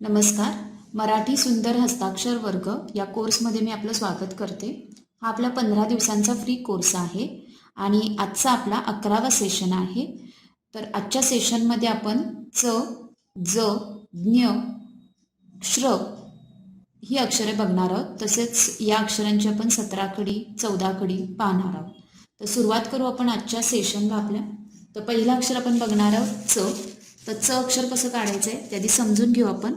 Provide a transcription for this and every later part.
नमस्कार. मराठी सुंदर हस्ताक्षर वर्ग या कोर्समध्ये मी आपलं स्वागत करते. हा आपला पंधरा दिवसांचा फ्री कोर्स आहे आणि आजचा आपला अकरावा सेशन आहे. तर आजच्या सेशनमध्ये आपण च ज ज्ञ श्र ही अक्षरे बघणार आहोत. तसेच या अक्षरांची आपण सतरा कडी चौदा कडी पाहणार आहोत. तर सुरुवात करू आपण आजच्या सेशनला आपल्या. तर पहिलं अक्षर आपण बघणार आहोत च. तर च अक्षर कसं काढायचं आहे त्याआधी समजून घेऊ आपण.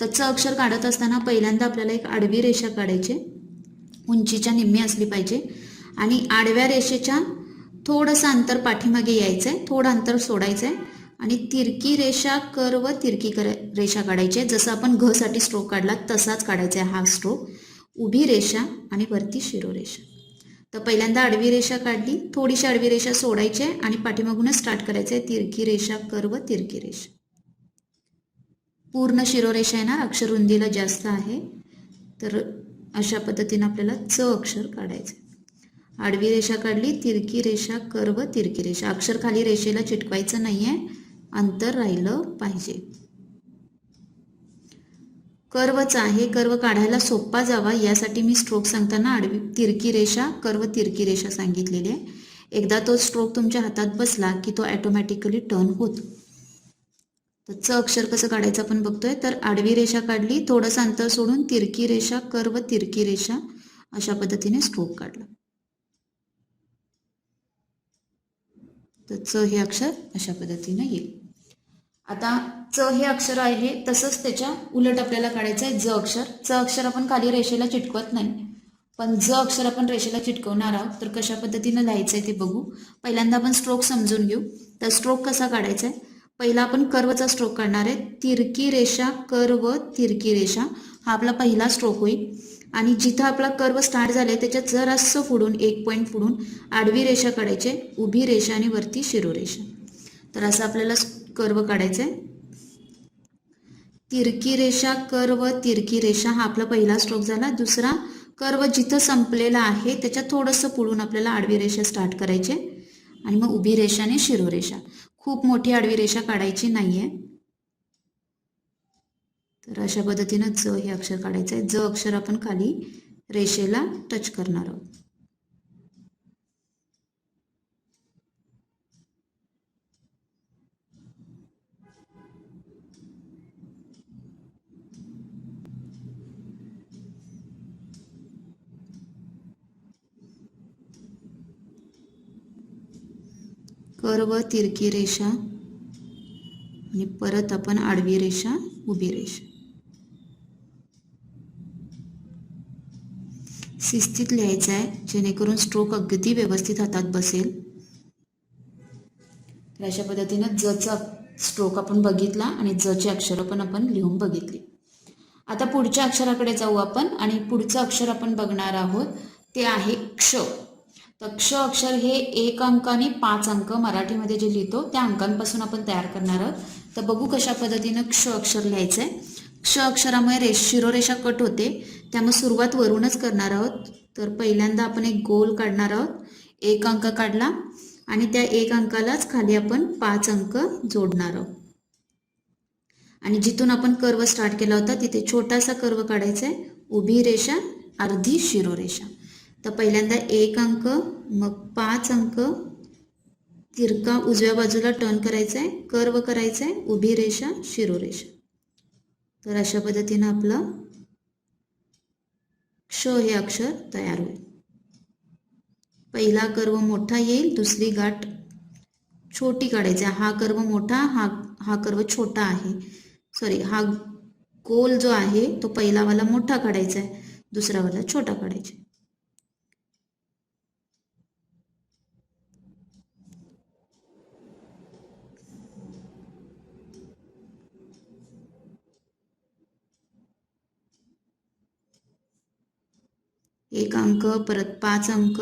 तर च अक्षर काढत असताना पहिल्यांदा आपल्याला एक आडवी रेषा काढायची. उंचीच्या निम्मी असली पाहिजे. आणि आडव्या रेषेच्या थोडंसं अंतर पाठीमागे यायचं आहे थोडं अंतर सोडायचं आहे आणि तिरकी रेषा कर व तिरकी कर रेषा काढायची आहे. जसं आपण घसाठी स्ट्रोक काढला तसाच काढायचा आहे हा स्ट्रोक उभी रेषा आणि वरती शिरोरेषा. तर पहिल्यांदा आडवी रेषा काढली थोडीशी आडवी रेषा सोडायची आहे आणि पाठीमागूनच स्टार्ट करायचं आहे तिरकी रेषा कर्व तिरकी रेषा. पूर्ण शिरोरेषा येणार अक्षर रुंदीला जास्त आहे. तर अशा पद्धतीनं आपल्याला च अक्षर काढायचं आडवी रेषा काढली तिरकी रेषा कर्व तिरकी रेषा. अक्षर खाली रेषेला चिटकवायचं नाही आहे अंतर राहिलं पाहिजे. कर्वच आहे कर्व काढायला सोपा जावा यासाठी मी स्ट्रोक सांगताना आडवी तिरकी रेषा कर्व तिरकी रेषा सांगितलेली आहे. एकदा तो स्ट्रोक तुमच्या हातात बसला की तो ॲटोमॅटिकली टर्न होतो. तर च अक्षर कसं काढायचं आपण बघतोय? तर आडवी रेषा काढली थोडंसं अंतर सोडून तिरकी रेषा कर्व तिरकी रेषा अशा पद्धतीने स्ट्रोक काढला. तर च हे अक्षर अशा पद्धतीने येईल. आता च हे अक्षर आहे तसंच त्याच्या उलट आपल्याला काढायचं आहे ज अक्षर. च अक्षर आपण खाली रेषेला चिटकवत नाही. पण ज अक्षर आपण रेषेला चिटकवणार आहोत तर कशा पद्धतीनं लिहायचं आहे ते बघू. पहिल्यांदा आपण स्ट्रोक समजून घेऊ. तर स्ट्रोक कसा काढायचा आहे? पहिला आपण कर्वचा स्ट्रोक काढणार आहे. तिरकी रेषा कर्व तिरकी रेषा. हा आपला पहिला स्ट्रोक होईल. आणि जिथं आपला कर्व स्टार्ट झालाय त्याच्यात जरासं फुडून एक पॉईंट फुडून आडवी रेषा काढायचे उभी रेषा आणि वरती शिरोरेषा. तर असं आपल्याला कर्व काढायचं आहे तिरकी रेषा कर्व तिरकी रेषा हा आपला पहिला स्ट्रोक झाला. दुसरा कर्व जिथं संपलेला आहे त्याच्यात थोडंसं पुढून आपल्याला आडवी रेषा स्टार्ट करायचे आणि मग उभी रेषा आणि शिरोरेषा खूप मोठी आडवी रेषा काढायची नाहीये. तर अशा पद्धतीनं ज हे अक्षर काढायचं आहे ज अक्षर आपण खाली रेषेला टच करणार आहोत. कर्व तिरकी रेषा. आणि परत आपण आडवी रेषा उभी रेषा. शिस्तीत लिहायचं आहे जेणेकरून स्ट्रोक अगदी व्यवस्थित हातात बसेल. तर अशा पद्धतीनं जचा स्ट्रोक आपण बघितला आणि जची अक्षरं पण आपण लिहून बघितली. आता पुढच्या अक्षराकडे जाऊ आपण आणि पुढचं अक्षर आपण बघणार आहोत ते आहे क्ष. तर अक्षर हे एक अंक आणि पाच अंक मराठीमध्ये जे लिहितो त्या अंकांपासून आपण तयार करणार आहोत. तर बघू कशा पद्धतीनं क्ष अक्षर लिहायचं आहे क्ष अक्षरामुळे रेष शिरोरेषा कट होते. त्यामुळे सुरुवात वरूनच करणार आहोत. तर पहिल्यांदा आपण एक गोल काढणार आहोत. एक अंक काढला आणि त्या एक अंकालाच खाली आपण पाच अंक जोडणार आहोत. आणि जिथून आपण कर्व स्टार्ट केला होता तिथे छोटासा कर्व काढायचा आहे उभी रेषा अर्धी शिरोरेषा. तर पहिल्यांदा एक अंक मग पाच अंक. तिरका उजव्या बाजूला टर्न करायचा आहे कर्व करायचा आहे उभी रेषा. शिरोरेषा तर अशा पद्धतीनं आपलं क्ष हे अक्षर तयार होईल. पहिला कर्व मोठा येईल दुसरी गाठ छोटी काढायची. आहे. हा कर्व मोठा हा हा कर्व छोटा आहे. सॉरी हा गोल जो आहे तो पहिलावाला मोठा काढायचा आहे दुसरावाला छोटा काढायचा एक अंक परत पाच अंक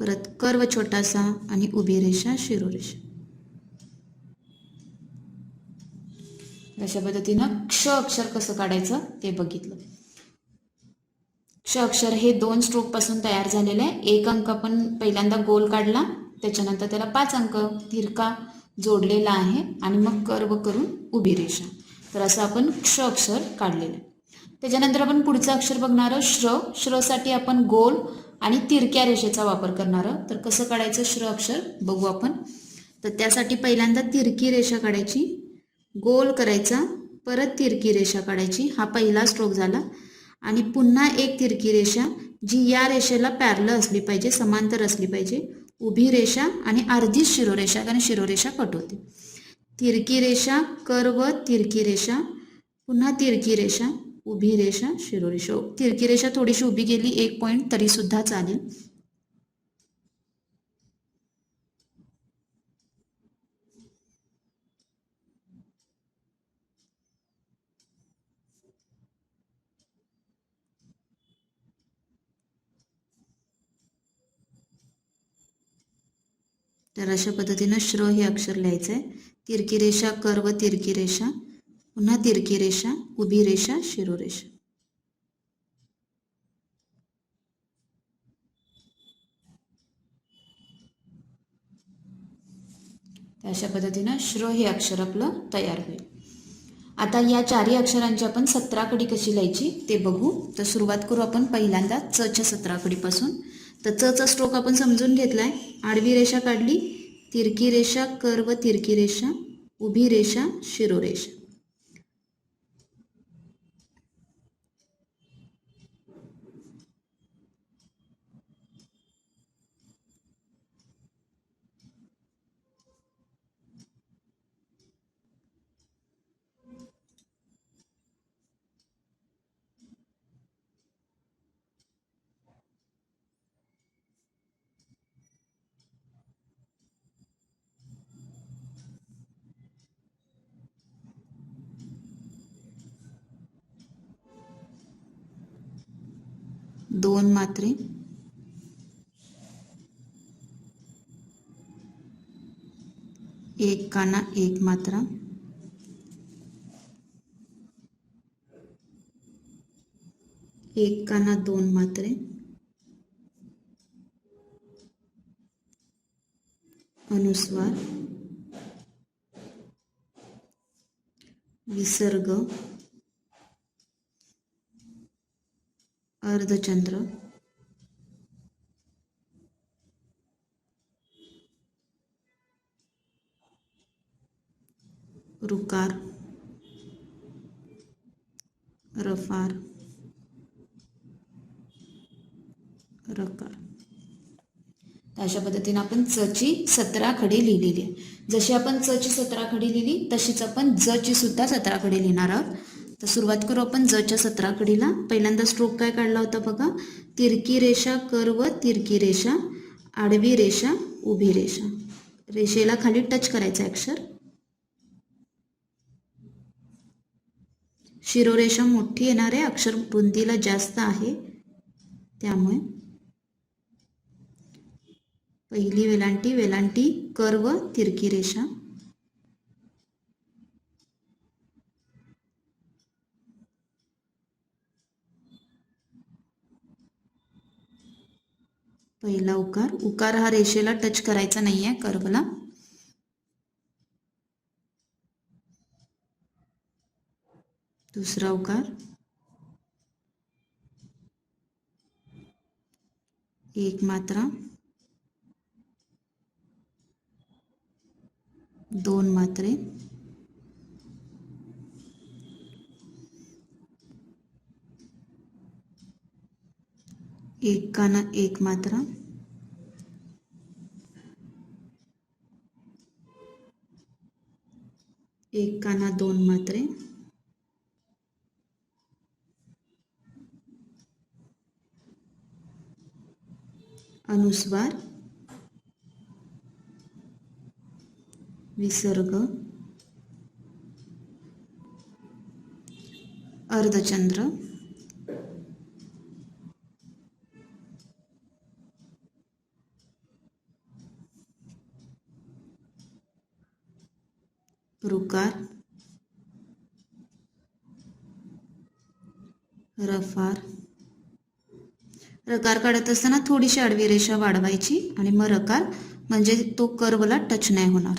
परत कर्व छोटासा आणि उभी रेषा शिरोरेषा अशा पद्धतीनं क्ष अक्षर कसं काढायचं ते बघितलं. क्ष अक्षर हे दोन स्ट्रोकपासून तयार झालेलं आहे. एक अंक आपण पहिल्यांदा गोल काढला त्याच्यानंतर त्याला पाच अंक तिरका जोडलेला आहे आणि मग कर्व करून उभी रेषा. तर असं आपण क्ष अक्षर काढलेलं आहे. त्याच्यानंतर आपण पुढचं अक्षर बघणार श्र. श्रसाठी आपण गोल आणि तिरक्या रेषेचा वापर करणार तर कसं काढायचं? श्र अक्षर बघू आपण. तर त्यासाठी पहिल्यांदा तिरकी रेषा काढायची. गोल करायचा परत तिरकी रेषा काढायची. हा पहिला स्ट्रोक झाला. आणि पुन्हा एक तिरकी रेषा जी या रेषेला पॅरल असली पाहिजे समांतर असली पाहिजे. उभी रेषा आणि अर्धीच शिरोरेषा कारण शिरोरेषा कट होते. तिरकी रेषा कर्व तिरकी रेषा पुन्हा तिरकी रेषा. उभी रेषा शिरोरेषा तिरकी रेषा थोडीशी उभी गेली एक पॉईंट तरी सुद्धा चालेल. तर अशा पद्धतीनं श्र हे अक्षर लिहायचं आहे तिरकी रेषा कर्व तिरकी रेषा. पुन्हा तिरकी रेषा उभी रेषा शिरोरेषा अशा पद्धतीनं श्र हे अक्षर आपलं तयार होईल. आता या चारही अक्षरांची आपण सतराकडी कशी लिहायची ते बघू. तर सुरुवात करू आपण पहिल्यांदा चच्या सतराकडीपासून. तर चचा स्ट्रोक आपण समजून घेतलाय. आडवी रेषा काढली. तिरकी रेषा कर्व तिरकी रेषा उभी रेषा शिरोरेषा दोन मात्रे. एक काना एक मात्रा. एक काना दोन मात्रे. अनुस्वार. विसर्ग. अर्धचंद्र. रुकार रफार. रकार. अशा पद्धतीने आपण चची सतरा खडी लिहिलेली आहे. जशी आपण चची सतरा खडी लिहिली तशीच आपण जची सुद्धा सतरा खडी लिहिणार आहोत. तर सुरुवात करू आपण जच्या सतरा कडीला पहिल्यांदा स्ट्रोक काय काढला होता बघा. तिरकी रेषा कर्व तिरकी रेषा आडवी रेषा उभी रेषा. रेषेला खाली टच करायचा अक्षर. शिरोरेषा मोठी येणार आहे अक्षर रुंदीला जास्त आहे. त्यामुळे पहिली वेलांटी वेलांटी कर्व तिरकी रेषा. पहिला उकार. उकार हा रेषेला टच करायचा नाही आहे कर्वला दुसरा उकार. एक मात्रा. दोन मात्रे. एक का ना एक मात्रा। एक काना दोन मात्रे। अनुस्वार। विसर्ग। अर्धचंद्र। फार. रकार काढत असताना थोडीशी आडवी रेषा वाढवायची आणि मग रकार म्हणजे तो कर्वला टच नाही होणार.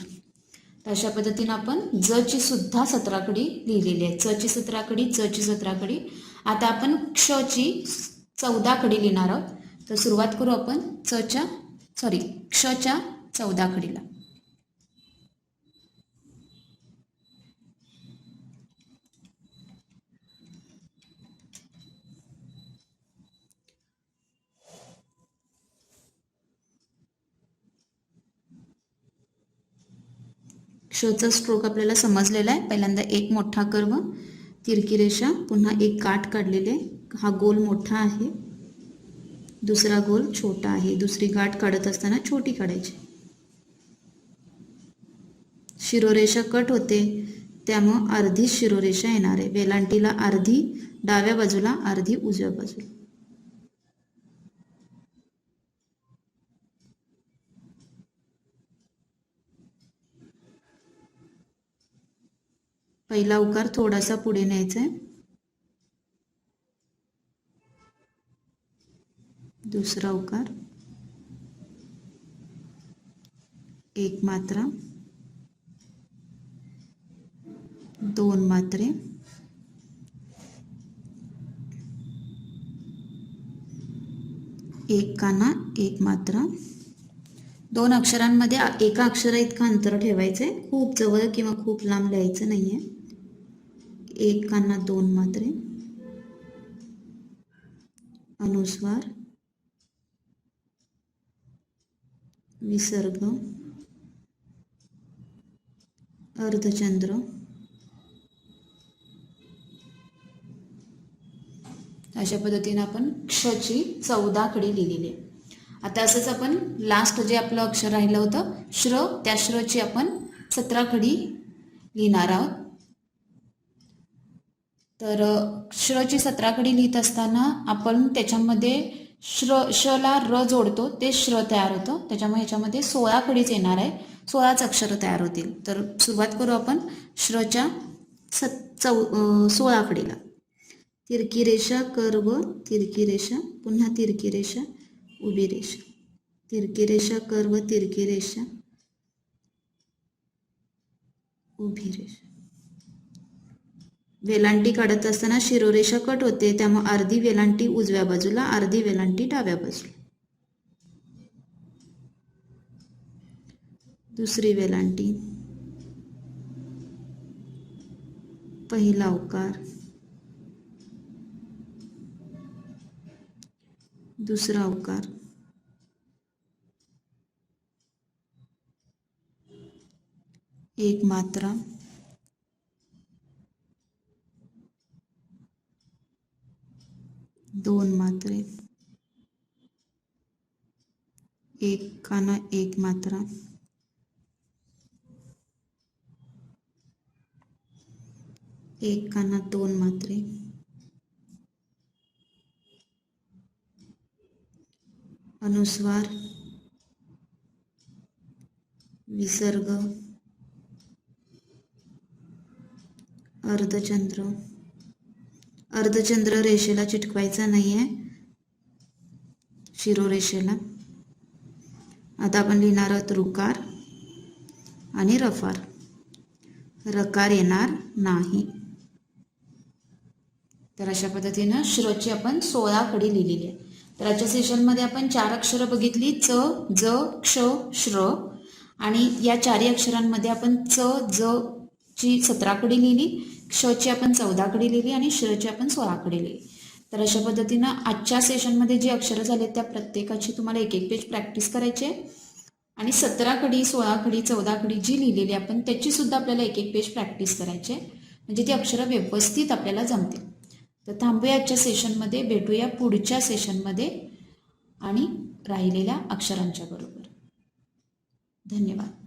तर अशा पद्धतीनं आपण जची सुद्धा सतराकडी लिहिलेली आहे. चची सतराकडी चची सतराकडी. आता आपण क्षची चौदा कडी लिहिणार आहोत. तर सुरुवात करू आपण चच्या सॉरी क्षच्या चौदा क्षचा स्ट्रोक आपल्याला समजलेला आहे. पहिल्यांदा एक मोठा कर्व तिरकी रेषा पुन्हा एक गाठ काढलेले हा गोल मोठा आहे. दुसरा गोल छोटा आहे. दुसरी गाठ काढत असताना छोटी काढायची. शिरोरेषा कट होते. त्यामुळं अर्धी शिरोरेषा येणार आहे. वेलांटीला अर्धी डाव्या बाजूला अर्धी उजव्या बाजूला. पहिला उकार थोडासा पुढे न्यायचा आहे दुसरा उकार. एक मात्रा. दोन मात्रे. एक काना एक मात्रा. दोन अक्षरांमध्ये एका अक्षरा इतकं अंतर ठेवायचं आहे खूप जवळ किंवा खूप लांब लिहायचं नाही आहे एकांना दोन मात्रे. अनुस्वार. विसर्ग. अर्धचंद्र. अशा पद्धतीने आपण क्षची चौदा खडी लिहिलेली आहे. आता असंच आपण लास्ट जे आपलं अक्षर राहिलं होतं श्र त्या श्रची आपण सतरा कडी लिहिणार आहोत. तर श्रची सतरा लिहित असताना आपण त्याच्यामध्ये श्र शला र जोडतो ते श्र तयार होतं. त्याच्यामुळे ह्याच्यामध्ये सोळा कडीच येणार आहे. सोळाच अक्षर तयार होतील. तर सुरुवात करू आपण श्रच्या स चौ सोळा कडीला. तिरकी रेषा कर्व तिरकी रेषा पुन्हा तिरकी रेषा उभी रेषा. तिरकी रेषा कर्व तिरकी रेषा उभी रेषा. वेलांटी काढत असताना शिरोरेषा कट होते त्यामुळे अर्धी वेलांटी उजव्या बाजूला अर्धी वेलांटी डाव्या बाजूला. दुसरी वेलांटी. पहिला उकार. दुसरा उकार. एक मात्रा दोन मात्रे एक काना एक मात्रा. एक काना दोन मात्रे. अनुस्वार. विसर्ग. अर्धचंद्र. अर्धचंद्र रेषेला चिटकवायचा नाही आहे शिरोरेषेला. आता आपण लिहिणार आहोत रुकार आणि रफार. रकार येणार नाही. तर अशा पद्धतीनं श्रची आपण सोळा कडी लिहिलेली आहे. तर आजच्या सेशनमध्ये आपण चार अक्षरं बघितली. च ज क्ष श्र आणि या चारही अक्षरांमध्ये आपण च ज ची सतरा कडी लिहिली. क्षची आपण चौदा कडी लिहिली आणि श्रची आपण सोळा कडी लिहिली. तर अशा पद्धतीनं आजच्या सेशनमध्ये जी अक्षरं झाली त्या प्रत्येकाची तुम्हाला एक एक पेज प्रॅक्टिस करायची आहे. आणि सतरा कडी सोळा कडी चौदा कडी जी लिहिलेली आपण त्याची सुद्धा आपल्याला एक एक पेज प्रॅक्टिस करायची आहे. म्हणजे ती अक्षरं व्यवस्थित आपल्याला जमतील. तर थांबूया आजच्या सेशनमध्ये भेटूया पुढच्या सेशनमध्ये आणि राहिलेल्या अक्षरांच्या बरोबर. धन्यवाद.